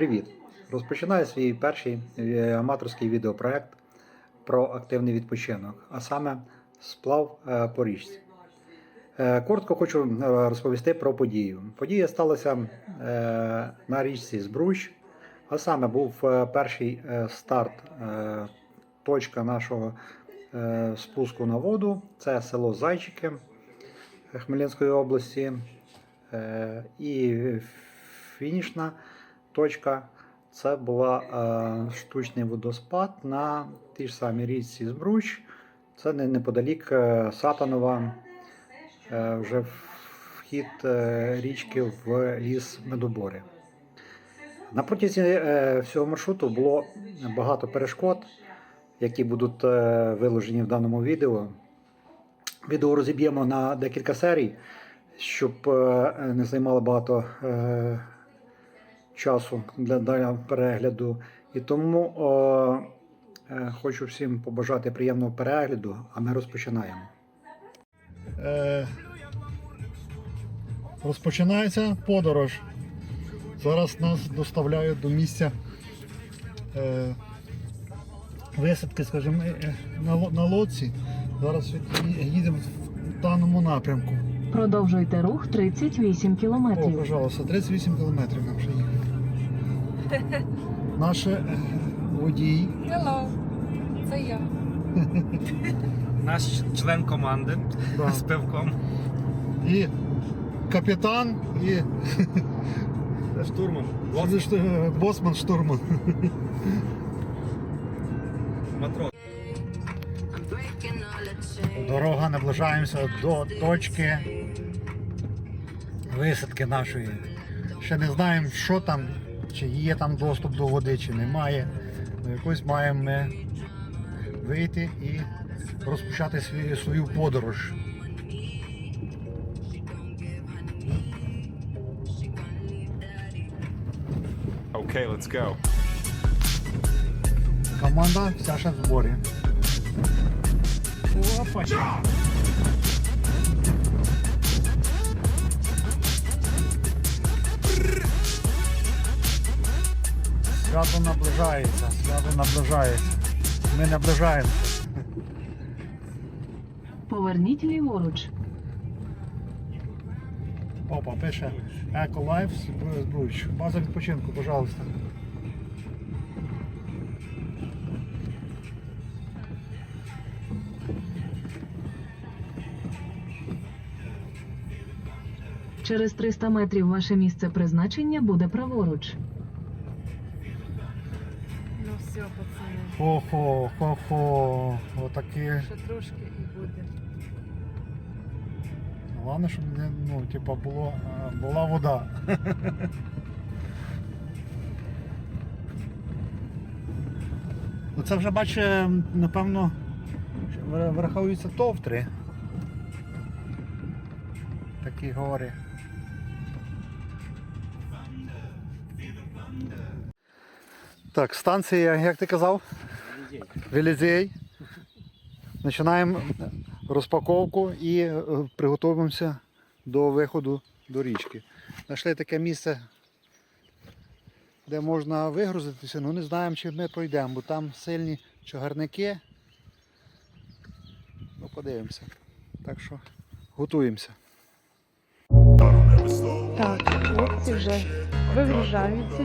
Привіт! Розпочинаю свій перший е, аматорський відеопроект про активний відпочинок, а саме сплав е, по річці. Е, Коротко хочу розповісти про подію. Подія сталася на річці Збруч, а саме був перший старт, точка нашого спуску на воду. Це село Зайчики Хмельницької області. І фінішна точка це була е, штучний водоспад на тій ж самій річці Збруч. Це не- неподалік е, Сатанова, е, вже вхід е, річки в ліс Медобори. На протязі е, всього маршруту було багато перешкод, які будуть е, виложені в даному відео. Відео розіб'ємо на декілька серій, щоб е, не займало багато е, часу для, для перегляду. І тому о, е, хочу всім побажати приємного перегляду, а ми розпочинаємо. Е, розпочинається подорож. Зараз нас доставляють до місця е, висадки, скажімо, е, на, на лодці. Зараз їдемо в даному напрямку. Продовжуйте рух 38 О, кілометрів. пожалуйста, 38 кілометрів нам ще їхати. Наш водій Hello, це я. Наш член команди да, з пивком. і капітан, і Штурман. е, босман штурман. Матрос. Дорога наближаємося до точки висадки нашої. Ще не знаємо, що там, чи є там доступ до води, чи немає. Ну, якось маємо ми вийти і розпочати свій, свою подорож. Okay, let's go. Команда вся ще в зборі. Опа! Свято наближається, свято наближається. Ми наближаємося. Поверніть ліворуч. Опа, пише Eco Life Збруч. База відпочинку, пожалуйста. Через 300 метрів ваше місце призначення буде праворуч. Хо-хо, хо-хо. Отакі. ще трошки і буде. Головне, щоб не, ну, типа, було, е, була вода. Ну, Це вже бачу, напевно, враховуються товтри. Такі гори. Так, станція, як ти казав? Велізей. Починаємо розпаковку і е, приготуємося до виходу до річки. Знайшли таке місце, де можна вигрузитися, але не знаємо, чи ми пройдемо, бо там сильні чагарники. Ну, подивимося. Так що готуємося. Так, хлопці вже вигружаються.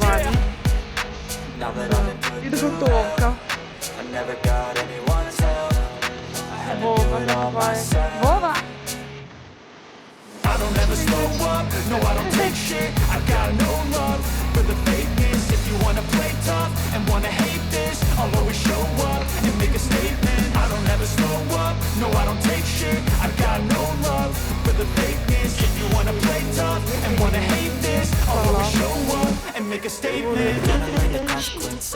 근데 저또 Vova. 먹어봐 먹어봐 I don't slow up, no I don't take shit. I got no love. For the If you wanna play tough and wanna hate this I'll always show up and make a statement. I don't slow up, no I don't take shit. I've got no love. For the If you wanna play tough and wanna hate this I'll always show up and make a statement. Consequence,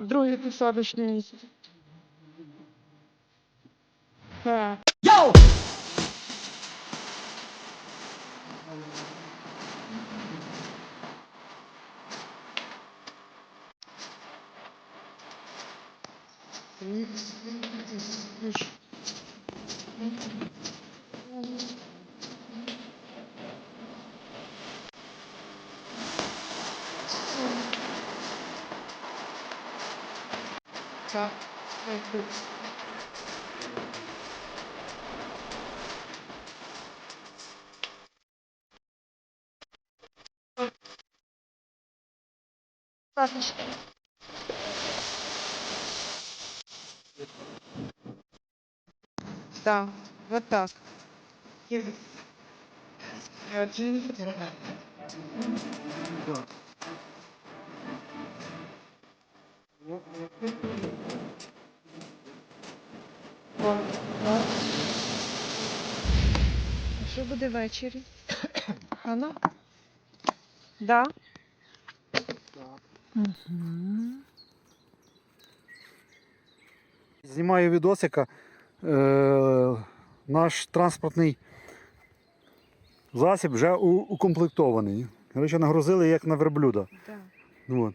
Другий посадочний місяць. Так. Так. Так, вот так. И один. А що буде ввечері? Хана? Да? Знімаю відосика. Е, наш транспортний засіб вже укомплектований. Коротше, нагрузили як на верблюда. Да. От.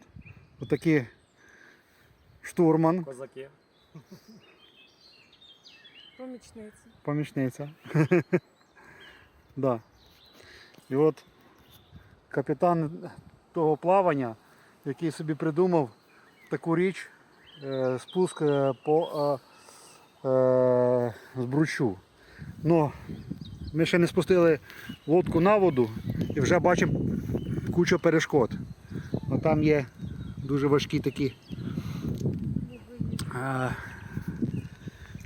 Отакий штурман, Козаки. Помічниця. помічниця. да. І от капітан того плавання, який собі придумав таку річ, е, спуск е, по е, е, збручу. Ну, ми ще не спустили лодку на воду і вже бачимо кучу перешкод. Ну, там є дуже важкі такі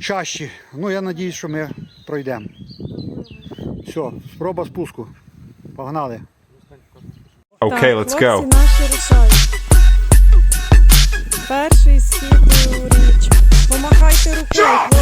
чащі. Ну, я сподіваюся, що ми пройдемо. Все, спроба спуску. Погнали. Okay, let's go. Наші. Перший схід у річ. Помахайте рукою.